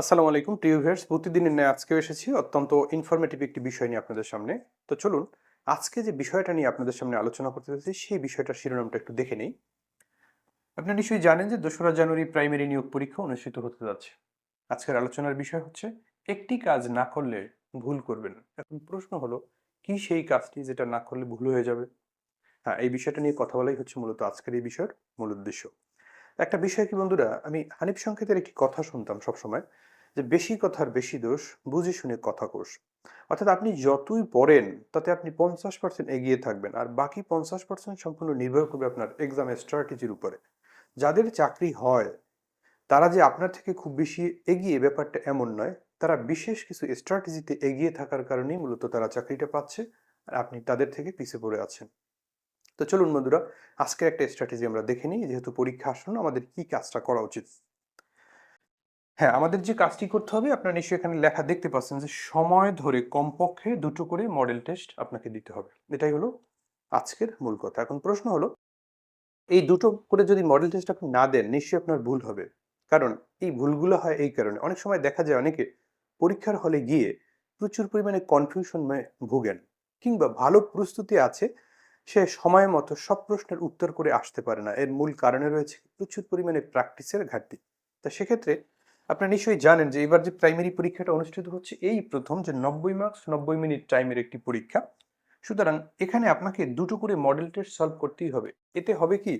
আসসালামু আলাইকুম, প্রিয় ভিউয়ার্স। প্রতিদিনের ন্যায় আজকেও এসেছি অত্যন্ত ইনফরমেটিভ একটি বিষয় নিয়ে আপনাদের সামনে। তো চলুন, আজকে যে বিষয়টা নিয়ে আপনাদের সামনে আলোচনা করতে যাচ্ছি, সেই বিষয়টার শিরোনামটা একটু দেখে নেই। আপনারা নিশ্চয়ই জানেন যে দোসরা জানুয়ারি প্রাইমারি নিয়োগ পরীক্ষা অনুষ্ঠিত হতে যাচ্ছে। আজকের আলোচনার বিষয় হচ্ছে, একটি কাজ না করলে ভুল করবেন এখন প্রশ্ন হলো, কি সেই কাজটি যেটা না করলে ভুল হয়ে যাবে? হ্যাঁ এই বিষয়টা নিয়ে কথা বলাই হচ্ছে মূলত আজকের এই বিষয়ের মূল উদ্দেশ্য। একটা বিষয় কি বন্ধুরা? আমি হানিফ সংকেতের একটি কথা শুনতাম সবসময়, যে বেশি কথার বেশি দোষ, বুঝে শুনে কথা কোষ। অর্থাৎ আপনি যতই পড়েন, তাতে আপনি পঞ্চাশ পার্সেন্ট এগিয়ে থাকবেন, আর বাকি পঞ্চাশ পার্সেন্ট সম্পূর্ণ নির্ভর করবে আপনার এক্সামের স্ট্র্যাটেজির উপরে। যাদের চাকরি হয়, তারা যে আপনার থেকে খুব বেশি এগিয়ে ব্যাপারটা এমন নয়। তারা বিশেষ কিছু স্ট্র্যাটেজিতে এগিয়ে থাকার কারণেই মূলত তারা চাকরিটা পাচ্ছে, আর আপনি তাদের থেকে পিছিয়ে পড়ে আছেন। তো চলুন বন্ধুরা, আজকের একটা স্ট্র্যাটেজি আমরা দেখে নিই, যেহেতু পরীক্ষা আসন্ন, আমাদের কি কাজটা করা উচিত? হ্যাঁ আমাদের যে কাজটি করতে হবে, আপনারা নিশ্চয়ই এখানে লেখা দেখতে পাচ্ছেন যে সময় ধরে কমপক্ষে দুটো করে মডেল টেস্ট আপনাকে দিতে হবে। এটাই হলো আজকের মূল কথা। এখন প্রশ্ন হলো, এই দুটো করে যদি মডেল টেস্ট আপনি না দেন, নিশ্চয়ই আপনার ভুল হবে। কারণ এই ভুলগুলো হয় এই কারণে। অনেক সময় দেখা যায় অনেকে পরীক্ষার হলে গিয়ে প্রচুর পরিমাণে কনফিউশন ভুগেন, কিংবা ভালো প্রস্তুতি আছে সে সময় মতো সব প্রশ্নের উত্তর করে আসতে পারে না। এর মূল কারণে রয়েছে প্রচুর পরিমাণে প্র্যাকটিসের ঘাটতি। তা সেক্ষেত্রে আপনারা নিশ্চয়ই জানেন যে এবার যে প্রাইমারি পরীক্ষাটা অনুষ্ঠিত হচ্ছে, এই প্রথম যে নব্বই মার্কস নব্বই মিনিট টাইমের একটি পরীক্ষা, সুতরাং এখানে আপনাকে দুটো করে মডেল টেস্ট সলভ করতেই হবে। এতে হবে কি?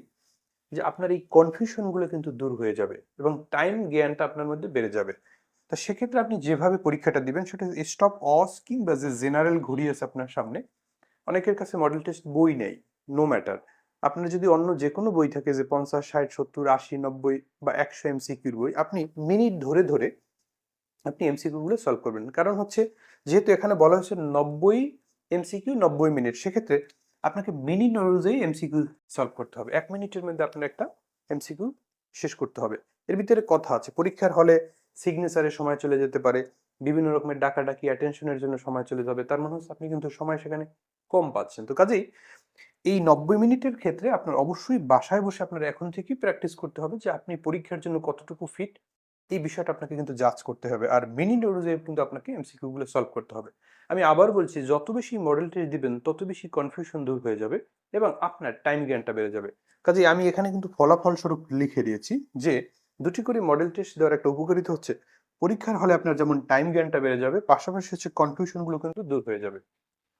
যে আপনার এই কনফিউশনগুলো কিন্তু দূর হয়ে যাবে এবং টাইম জ্ঞানটা আপনার মধ্যে বেড়ে যাবে। তা সেক্ষেত্রে আপনি যেভাবে পরীক্ষাটা দিবেন, সেটা স্টপ অস কিংবা যে জেনারেল ঘুরিয়েছে আপনার সামনে অনেকের কাছে মডেল টেস্ট বই নেই নো ম্যাটার আপনার যদি অন্য যে কোনো বই থাকে যে পঞ্চাশ, ষাট, সত্তর, আশি, নব্বই বা একশো এমসিকিউর বই, আপনি মিনিট ধরে ধরে আপনি এমসিকিউগুলো সলভ করবেন। কারণ হচ্ছে যেহেতু এখানে বলা হয়েছে নব্বই এমসিকিউ নব্বই মিনিট, সেক্ষেত্রে আপনাকে মিনিট অনুযায়ী এমসিকিউ সলভ করতে হবে। এক মিনিটের মধ্যে আপনার একটা এমসিকিউ শেষ করতে হবে। এর ভিতরে কথা আছে, পরীক্ষার হলে সিগনেচারের সময় চলে যেতে পারে বিভিন্ন রকমের ডাকাডাকি অ্যাটেনশনের জন্য সময় চলে যাবে। তার মানে হচ্ছে আপনি কিন্তু সময় সেখানে কম পাচ্ছেন। তো কাজেই এই নব্বই মিনিটের ক্ষেত্রে আপনার অবশ্যই বাসায় বসে আপনার এখন থেকেই প্র্যাকটিস করতে হবে যে আপনি পরীক্ষার জন্য কতটুকু ফিট এই বিষয়টা আপনাকে কিন্তু জাজ করতে হবে। আর মিনিট অনুযায়ী কিন্তু আপনাকে এমসিকিউ গুলো সলভ করতে হবে। আমি আবার বলছি, যত বেশি মডেল টেস্ট দিবেন, তত বেশি কনফিউশন দূর হয়ে যাবে এবং আপনার টাইম জ্ঞানটা বেড়ে যাবে। কাজে আমি এখানে কিন্তু ফলাফল স্বরূপ লিখে দিয়েছি যে দুটি করে মডেল টেস্ট দেওয়ার একটা উপকারিতা হচ্ছে পরীক্ষার হলে আপনার যেমন টাইম জ্ঞানটা বেড়ে যাবে, পাশাপাশি হচ্ছে কনফিউশনগুলো কিন্তু দূর হয়ে যাবে।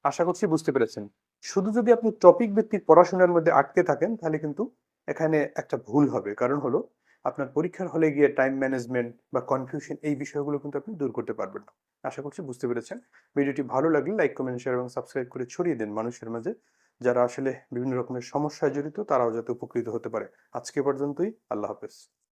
আশা করছি বুঝতে পেরেছেন। শুধু যদি আপনি টপিক ভিত্তিক পড়াশোনার মধ্যে আটকে থাকেন, তাহলে কিন্তু এখানে একটা ভুল হবে। কারণ হলো, আপনার পরীক্ষার হলে গিয়ে টাইম ম্যানেজমেন্ট বা কনফিউশন এই বিষয়গুলো কিন্তু আপনি দূর করতে পারবেন না। আশা করছি বুঝতে পেরেছেন। ভিডিওটি ভালো লাগলে লাইক কমেন্ট শেয়ার এবং সাবস্ক্রাইব করে ছড়িয়ে দিন মানুষের মাঝে। যারা আসলে বিভিন্ন রকমের সমস্যায় জড়িত, তারাও যাতে উপকৃত হতে পারে। আজকে পর্যন্তই, আল্লাহ হাফেজ।